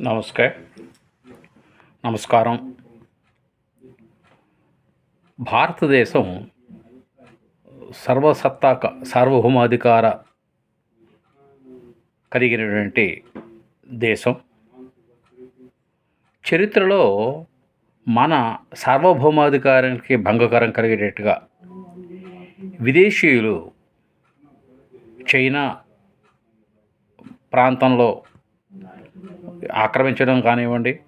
నమస్కార్. నమస్కారం. భారతదేశం సర్వసత్తాక సార్వభౌమాధికార కలిగినటువంటి దేశం. చరిత్రలో మన సార్వభౌమాధికారానికి భంగకరం కలిగేటట్టుగా విదేశీయులు చైనా ప్రాంతంలో ఆక్రమించడం కానివ్వండి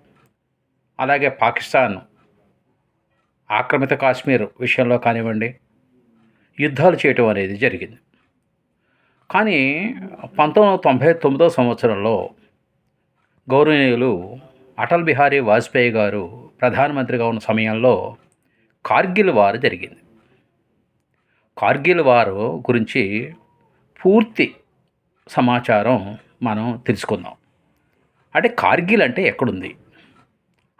అలాగే పాకిస్తాన్ ఆక్రమిత కాశ్మీర్ విషయంలో కానివ్వండి యుద్ధాలు చేయటం అనేది జరిగింది. కానీ పంతొమ్మిది వందల తొంభై తొమ్మిదో సంవత్సరంలో గౌరవనీయులు అటల్ బిహారీ వాజ్పేయి గారు ప్రధానమంత్రిగా ఉన్న సమయంలో కార్గిల్ వార్ జరిగింది. కార్గిల్ వారు గురించి పూర్తి సమాచారం మనం తెలుసుకుందాం. అంటే కార్గిల్ అంటే ఎక్కడుంది?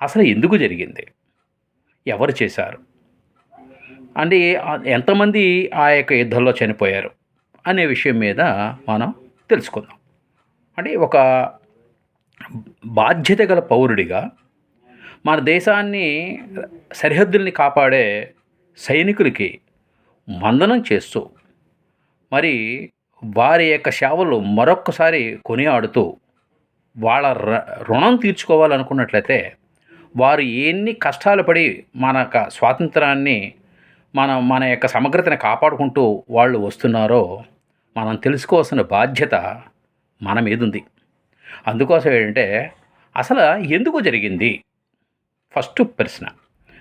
అసలు ఎందుకు జరిగింది? ఎవరు చేశారు? అంటే ఎంతమంది ఆ యొక్క యుద్ధంలో చనిపోయారు అనే విషయం మీద మనం తెలుసుకుందాం. అంటే ఒక బాధ్యత గల పౌరుడిగా మన దేశాన్ని సరిహద్దుల్ని కాపాడే సైనికులకి మందనం చేస్తూ మరి వారి యొక్క సేవలు మరొక్కసారి కొనియాడుతూ వాళ్ళ రుణం తీర్చుకోవాలనుకున్నట్లయితే వారు ఎన్ని కష్టాలు పడి మన యొక్క స్వాతంత్రాన్ని మన మన యొక్క సమగ్రతని కాపాడుకుంటూ వాళ్ళు వస్తున్నారో మనం తెలుసుకోవాల్సిన బాధ్యత మన మీద ఉంది అందుకోసం ఏంటంటే అసలు ఎందుకు జరిగింది? ఫస్ట్ ప్రశ్న.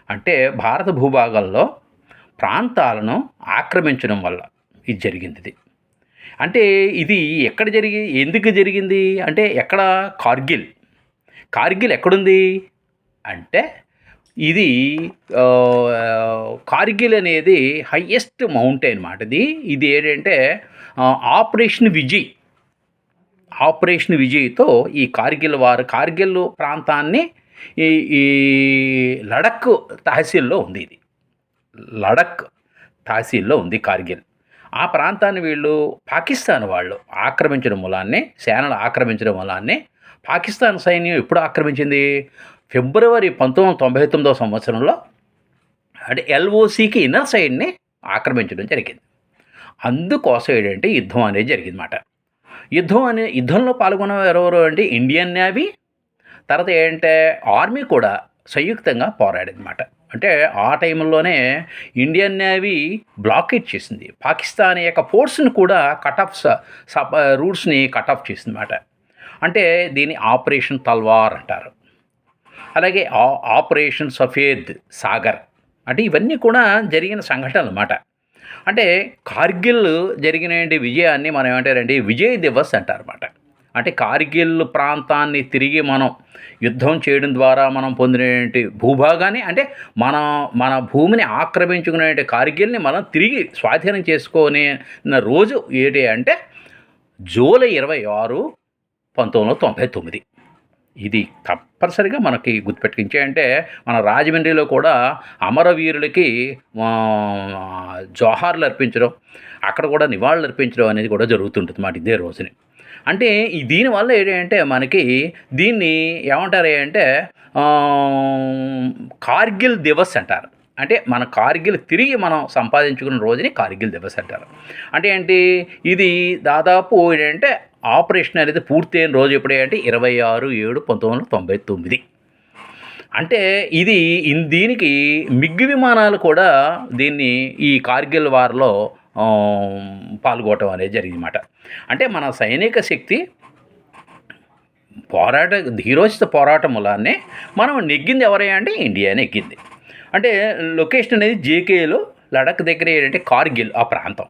అంటే భారత భూభాగాల్లో ప్రాంతాలను ఆక్రమించడం వల్ల ఇది జరిగింది అంటే ఇది ఎక్కడ జరిగి ఎందుకు జరిగింది? అంటే ఎక్కడ కార్గిల్? కార్గిల్ ఎక్కడుంది? అంటే ఇది కార్గిల్ అనేది హయ్యెస్ట్ మౌంటైన్ అనమాట ఇది. ఇది ఏంటంటే ఆపరేషన్ విజయ్. ఆపరేషన్ విజయ్తో ఈ కార్గిల్ వారు కార్గిల్ ప్రాంతాన్ని ఈ ఈ లడక్ తహసీల్లో ఉంది ఇది. లడక్ తహసీల్లో ఉంది కార్గిల్. ఆ ప్రాంతాన్ని వీళ్ళు పాకిస్తాన్ వాళ్ళు ఆక్రమించడం మూలాన్ని సేనలు ఆక్రమించడం మూలాన్ని పాకిస్తాన్ సైన్యం ఎప్పుడు ఆక్రమించింది? ఫిబ్రవరి పంతొమ్మిది వందల తొంభై తొమ్మిదవ సంవత్సరంలో అంటే ఎల్ఓసికి ఇన్నర్ సైడ్ని ఆక్రమించడం జరిగింది. అందుకోసం ఏంటంటే యుద్ధం అనేది జరిగిందన్నమాట. యుద్ధం అనే యుద్ధంలో పాల్గొన్న ఎవరెవరు అంటే ఇండియన్ నేవీ తర్వాత ఏంటంటే ఆర్మీ కూడా సంయుక్తంగా పోరాడిందన్నమాట. అంటే ఆ టైంలోనే ఇండియన్ నేవీ బ్లాకేట్ చేసింది. పాకిస్తాన్ యొక్క ఫోర్స్ని కూడా కటాఫ్ ఆఫ్ రూట్స్ని కటాఫ్ చేసింది చేసిందన్నమాట. అంటే దీని ఆపరేషన్ తల్వార్ అంటారు. అలాగే ఆ- ఆపరేషన్ సఫేద్ సాగర్ అంటే ఇవన్నీ కూడా జరిగిన సంఘటనలు అన్నమాట అంటే కార్గిల్ జరిగిన విజయాన్ని మనం ఏమంటారంటే విజయ్ దివస్ అంటారన్నమాట. అంటే కార్గిల్ ప్రాంతాన్ని తిరిగి మనం యుద్ధం చేయడం ద్వారా మనం పొందినటువంటి భూభాగాన్ని అంటే మన మన భూమిని ఆక్రమించుకునే కార్గిల్ని మనం తిరిగి స్వాధీనం చేసుకునే రోజు ఏంటి అంటే జూలై ఇరవై ఆరు పంతొమ్మిది వందల తొంభై తొమ్మిది. ఇది తప్పనిసరిగా మనకి గుర్తుపెట్టుకించే అంటే మన రాజమండ్రిలో కూడా అమరవీరులకి జోహార్లు అర్పించడం అక్కడ కూడా నివాళులు అర్పించడం అనేది కూడా జరుగుతుంటుంది మాట ఇదే రోజుని. అంటే దీనివల్ల దీనివల్ల ఏంటంటే మనకి దీన్ని ఏమంటారు అంటే కార్గిల్ దివస్ అంటారు. అంటే మన కార్గిల్ తిరిగి మనం సంపాదించుకున్న రోజుని కార్గిల్ దివస్ అంటారు. అంటే ఏంటి? ఇది దాదాపు ఏంటంటే ఆపరేషన్ అనేది పూర్తయిన రోజు ఎప్పుడే అంటే ఇరవై ఆరు ఏడు పంతొమ్మిది వందల తొంభై తొమ్మిది. అంటే ఇది దీనికి మిగ్గు విమానాలు కూడా దీన్ని ఈ కార్గిల్ వార్లో ఆ, అనేది జరిగిందన్నమాట. అంటే మన సైనిక శక్తి పోరాట ధీరోచిత పోరాటములానే మనం నెగ్గింది ఎవరయ్యా అంటే ఇండియా నెగ్గింది. అంటే లొకేషన్ అనేది జేకేలో లడక్ దగ్గర ఏంటంటే కార్గిల్ ఆ ప్రాంతం.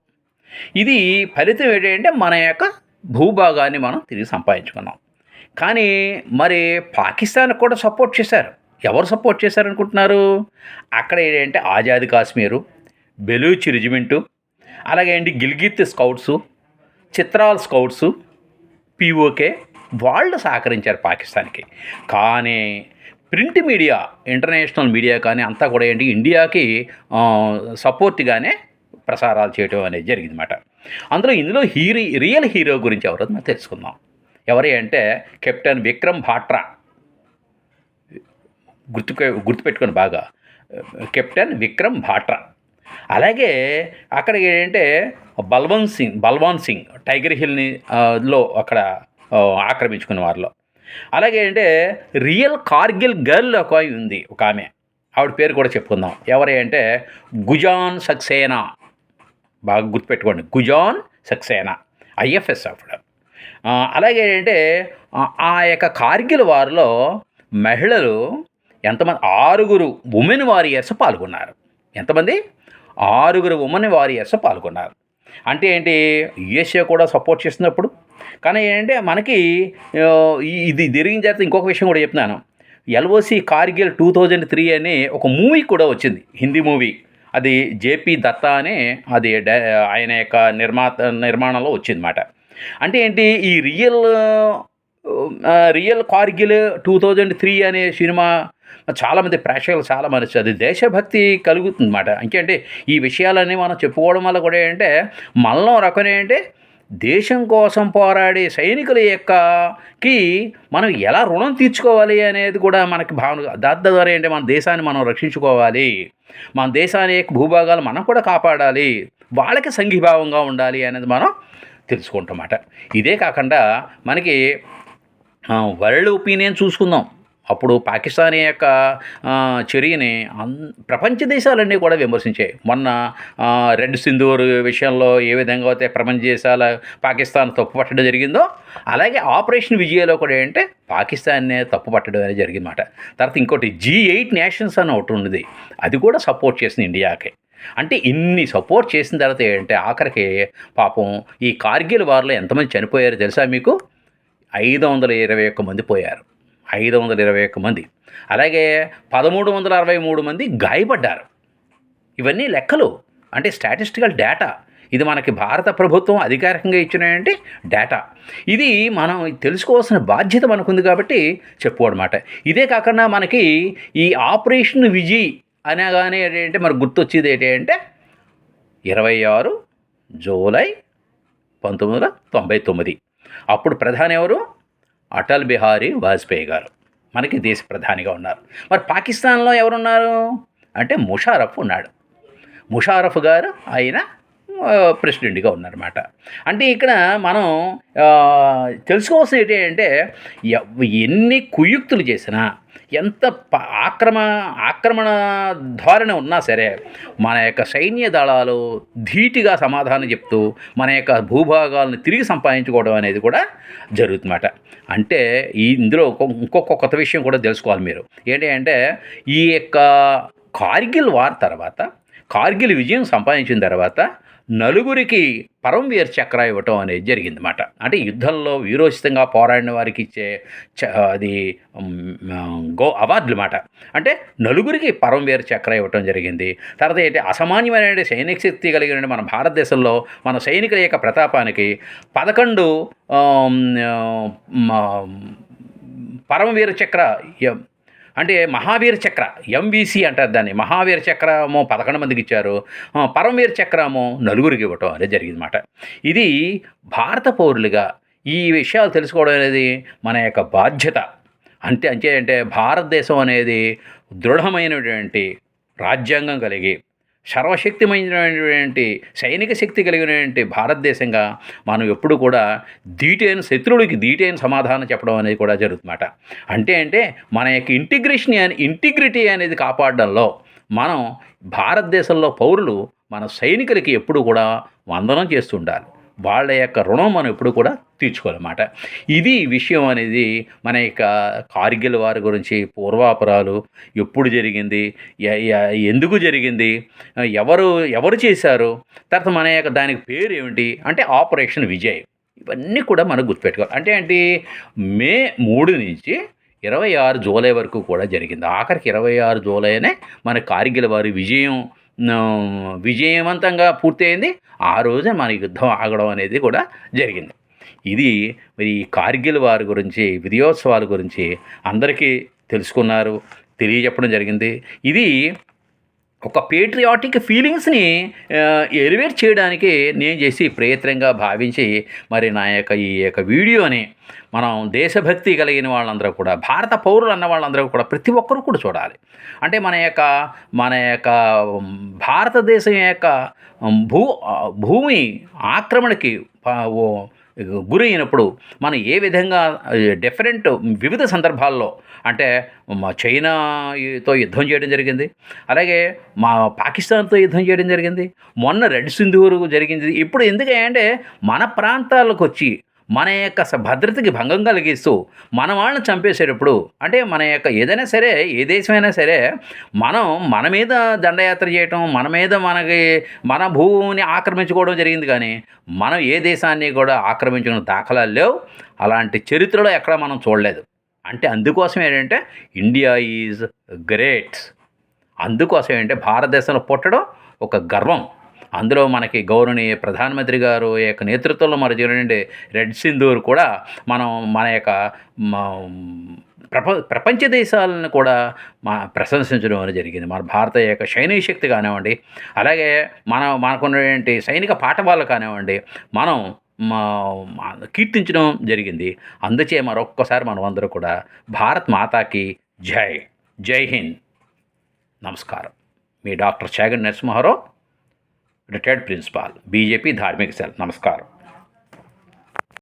ఇది ఫలితం ఏంటంటే మన యొక్క భూభాగాన్ని మనం తిరిగి సంపాదించుకున్నాం. కానీ మరి పాకిస్తాన్ కూడా సపోర్ట్ చేశారు. ఎవరు సపోర్ట్ చేశారనుకుంటున్నారు? అక్కడ ఏంటంటే ఆజాద్ కాశ్మీరు బెలూచ్ రెజిమెంటు అలాగే ఏంటి Gilgit scouts Chitral scouts PoK వాళ్ళు సహకరించారు పాకిస్తాన్కి. కానీ ప్రింట్ మీడియా ఇంటర్నేషనల్ మీడియా కానీ అంతా కూడా ఏంటి ఇండియాకి సపోర్ట్గానే ప్రసారాలు చేయడం అనేది జరిగిందన్నమాట. అందులో ఇందులో హీరో రియల్ హీరో గురించి ఎవరో మనం తెలుసుకుందాం. ఎవరి అంటే కెప్టెన్ విక్రమ్ భాట్రా గుర్తు గుర్తుపెట్టుకొని బాగా. కెప్టెన్ విక్రమ్ భాట్రా అలాగే అక్కడ ఏంటంటే బల్వంత్ సింగ్ బల్వాన్ సింగ్ టైగర్ హిల్ని లో అక్కడ ఆక్రమించుకున్న వారిలో. అలాగే అంటే రియల్ కార్గిల్ గర్ల్ ఒక ఉంది ఒక ఆమె. ఆవిడ పేరు కూడా చెప్పుకుందాం. ఎవరే అంటే గుజాన్ సక్సేనా. బాగా గుర్తుపెట్టుకోండి గుజాన్ సక్సేనా ఐఎఫ్ఎస్ ఆవిడ. అలాగే అంటే ఆ యొక్క కార్గిల్ వారిలో మహిళలు ఎంతమంది ఆరుగురు ఉమెన్ వారియర్స్ పాల్గొన్నారు. ఎంతమంది? ఆరుగురు ఉమెన్ వారియర్స్ పాల్గొన్నారు. అంటే ఏంటి? యుఎస్ఏ కూడా సపోర్ట్ చేస్తున్నప్పుడు. కానీ ఏంటంటే మనకి ఈ- ఇది జరిగిన తర్వాత ఇంకొక విషయం కూడా చెప్తున్నాను. LOC Kargil two thousand three అనే ఒక మూవీ కూడా వచ్చింది. హిందీ మూవీ. అది జేపీ దత్తా అనే అది ఆయన యొక్క నిర్మాత నిర్మాణంలో వచ్చిందన్నమాట. అంటే ఏంటి? ఈ real real Kargil two thousand three అనే సినిమా చాలామంది ప్రేక్షకులు చాలా మనసు అది దేశభక్తి కలుగుతుంది అన్నమాట ఇంకేంటి ఈ విషయాలన్నీ మనం చెప్పుకోవడం వల్ల కూడా ఏంటంటే మనలో రకం ఏంటంటే దేశం కోసం పోరాడే సైనికుల యొక్కకి మనం ఎలా రుణం తీర్చుకోవాలి అనేది కూడా మనకి భావన దాని ద్వారా ఏంటంటే మన దేశాన్ని మనం రక్షించుకోవాలి. మన దేశాన్ని యొక్క భూభాగాలు మనం కూడా కాపాడాలి. వాళ్ళకి సంఘీభావంగా ఉండాలి అనేది మనం తెలుసుకుంటామన్నమాట. ఇదే కాకుండా మనకి వరల్డ్ ఒపీనియన్ చూసుకుందాం. అప్పుడు పాకిస్తాన్ యొక్క చర్యని అన్ ప్రపంచ దేశాలన్నీ కూడా విమర్శించాయి. మొన్న రెడ్ సింధూర్ విషయంలో ఏ విధంగా అయితే ప్రపంచ దేశాల పాకిస్తాన్ తప్పు పట్టడం జరిగిందో అలాగే ఆపరేషన్ విజయలో కూడా ఏంటంటే పాకిస్తాన్నే తప్పు పట్టడం అనేది జరిగిందన్నమాట. తర్వాత ఇంకోటి జీ ఎయిట్ నేషన్స్ అని ఒకటి ఉన్నది. అది కూడా సపోర్ట్ చేసింది ఇండియాకి. అంటే ఇన్ని సపోర్ట్ చేసిన తర్వాత ఏంటంటే ఆఖరికి పాపం ఈ కార్గిల్ వార్లో ఎంతమంది చనిపోయారో తెలుసా మీకు? ఐదు వందల ఇరవై ఒక్క మంది పోయారు. ఐదు వందల ఇరవై ఒక్క మంది. అలాగే పదమూడు వందల అరవై మూడు మంది గాయపడ్డారు. ఇవన్నీ లెక్కలు. అంటే స్టాటిస్టికల్ డేటా. ఇది మనకి భారత ప్రభుత్వం అధికారికంగా ఇచ్చినాయంటే డేటా. ఇది మనం తెలుసుకోవాల్సిన బాధ్యత మనకుంది కాబట్టి చెప్పుకోవడమాట ఇదే కాకుండా మనకి ఈ ఆపరేషన్ విజయ్ అనగానే ఏంటంటే మనకు గుర్తొచ్చేది ఏంటి అంటే ఇరవై ఆరు జూలై పంతొమ్మిది వందల తొంభై తొమ్మిది. అప్పుడు ప్రధాని ఎవరు? అటల్ బిహారీ వాజ్పేయి గారు. మనకి దేశ ప్రధానిగా ఉన్నారు. మరి పాకిస్తాన్లో ఎవరున్నారు? అంటే ముషారఫ్ ఉన్నాడు. ముషారఫ్ గారు ఆయన ప్రెసిడెంట్గా ఉన్నారన్నమాట. అంటే ఇక్కడ మనం తెలుసుకోవాల్సిన ఏంటి అంటే ఎన్ని కుయుక్తులు చేసినా ఎంత ప- ఆక్రమ ఆక్రమణ ధోరణి ఉన్నా సరే మన యొక్క సైన్య దళాలు ధీటిగా సమాధానం చెప్తూ మన యొక్క భూభాగాలను తిరిగి సంపాదించుకోవడం అనేది కూడా జరుగుతుందన్నమాట. అంటే ఈ ఇందులో ఇంకొక కొత్త విషయం కూడా తెలుసుకోవాలి మీరు. ఏంటి అంటే ఈ యొక్క కార్గిల్ వార్ తర్వాత కార్గిల్ విజయం సంపాదించిన తర్వాత నలుగురికి పరంవీర్ చక్ర ఇవ్వటం అనేది జరిగిందన్నమాట. అంటే యుద్ధంలో వీరోచితంగా పోరాడిన వారికి ఇచ్చే చ అది గో అవార్డులు మాట అంటే నలుగురికి పరమవీర్ చక్ర ఇవ్వటం జరిగింది. తర్వాత ఏంటి అసామాన్యమైన సైనిక శక్తి కలిగిన మన భారతదేశంలో మన సైనికుల యొక్క ప్రతాపానికి పదకొండు పరమవీర చక్ర అంటే మహావీర చక్ర ఎంవిసి అంటారు దాన్ని. మహావీర చక్రము పదకొండు మందికి ఇచ్చారు. పరమవీర చక్రము నలుగురికి ఇవ్వటం అనేది జరిగిందన్నమాట. ఇది భారత పౌరులుగా ఈ విషయాలు తెలుసుకోవడం అనేది మన యొక్క బాధ్యత. అంతే అంతే అంటే భారతదేశం అనేది దృఢమైనటువంటి రాజ్యాంగం కలిగి సర్వశక్తిమైనటువంటి సైనిక శక్తి కలిగినటువంటి భారతదేశంగా మనం ఎప్పుడు కూడా ధీటైన శత్రువుడికి ధీటైన సమాధానం చెప్పడం అనేది కూడా జరుగుతుందన్నమాట. అంటే అంటే మన యొక్క ఇంటిగ్రేషన్ అని ఇంటిగ్రిటీ అనేది కాపాడడంలో మనం భారతదేశంలో పౌరులు మన సైనికులకి ఎప్పుడు కూడా వందనం చేస్తుండాలి. వాళ్ళ యొక్క రుణం మనం ఎప్పుడు కూడా తీర్చుకోవాలన్నమాట. ఇది విషయం అనేది మన యొక్క కార్గిల్ వారి గురించి పూర్వాపరాలు ఎప్పుడు జరిగింది ఎందుకు జరిగింది ఎవరు ఎవరు చేశారు తర్వాత మన యొక్క దానికి పేరు ఏమిటి అంటే ఆపరేషన్ విజయ్. ఇవన్నీ కూడా మనం గుర్తుపెట్టుకోవాలి. అంటే ఏంటి మే మూడు నుంచి ఇరవై ఆరు జూలై వరకు కూడా జరిగింది. ఆఖరికి ఇరవై ఆరు జూలైనే మన కార్గిల్ వారి విజయం విజయవంతంగా పూర్తయింది. ఆ రోజే మన యుద్ధం ఆగడం అనేది కూడా జరిగింది. ఇది మరి ఈ కార్గిల్ వారి గురించి విజయోత్సవాల గురించి అందరికీ తెలుసుకున్నారు తెలియజెప్పడం జరిగింది. ఇది ఒక పేట్రియాటిక్ ఫీలింగ్స్ని ఎలివేట్ చేయడానికి నేను చేసి ప్రయత్నంగా భావించి మరి నా యొక్క ఈ యొక్క వీడియోని మనం దేశభక్తి కలిగిన వాళ్ళందరూ కూడా భారత పౌరులు అన్న వాళ్ళందరూ కూడా ప్రతి ఒక్కరూ కూడా చూడాలి. అంటే మన యొక్క మన యొక్క భారతదేశం యొక్క భూ భూమి ఆక్రమణకి గురైనప్పుడు మనం ఏ విధంగా డిఫరెంట్ వివిధ సందర్భాల్లో అంటే మా చైనాతో యుద్ధం చేయడం జరిగింది. అలాగే మా పాకిస్తాన్తో యుద్ధం చేయడం జరిగింది. మొన్న రెడ్ సింధూరు జరిగింది. ఇప్పుడు ఎందుకంటే మన ప్రాంతాలకు వచ్చి మన యొక్క స- భద్రతకి భంగం కలిగిస్తూ మన వాళ్ళని చంపేసేటప్పుడు అంటే మన యొక్క ఏదైనా సరే ఏ దేశమైనా సరే మనం మన మీద దండయాత్ర చేయటం మన మీద మనకి మన భూమిని ఆక్రమించుకోవడం జరిగింది కానీ మనం ఏ దేశాన్ని కూడా ఆక్రమించిన దాఖలాలు లేవు. అలాంటి చరిత్రలో ఎక్కడ మనం చూడలేదు. అంటే అందుకోసం ఏంటంటే ఇండియా ఈజ్ గ్రేట్. అందుకోసం ఏంటంటే భారతదేశంలో పుట్టడం ఒక గర్వం. అందులో మనకి గౌరవనీయ ప్రధానమంత్రి గారు యొక్క నేతృత్వంలో మరి జరిగినండి రెడ్ సింధూర్ కూడా మనం మన యొక్క ప్రప ప్రపంచ దేశాలను కూడా మా ప్రశంసించడం అనేది జరిగింది. మన భారత యొక్క సైనిక శక్తి కానివ్వండి అలాగే మన మనకున్నటువంటి సైనిక పాఠవాళ్ళు కానివ్వండి మనం మా- కీర్తించడం జరిగింది. అందుచే మరొక్కసారి మనమందరూ కూడా భారత్ మాతాకి జై జై హింద్. నమస్కారం. మీ doctor Chagan Narasimharao retired principal BJP ధార్మిక సెల్ నమస్కారం.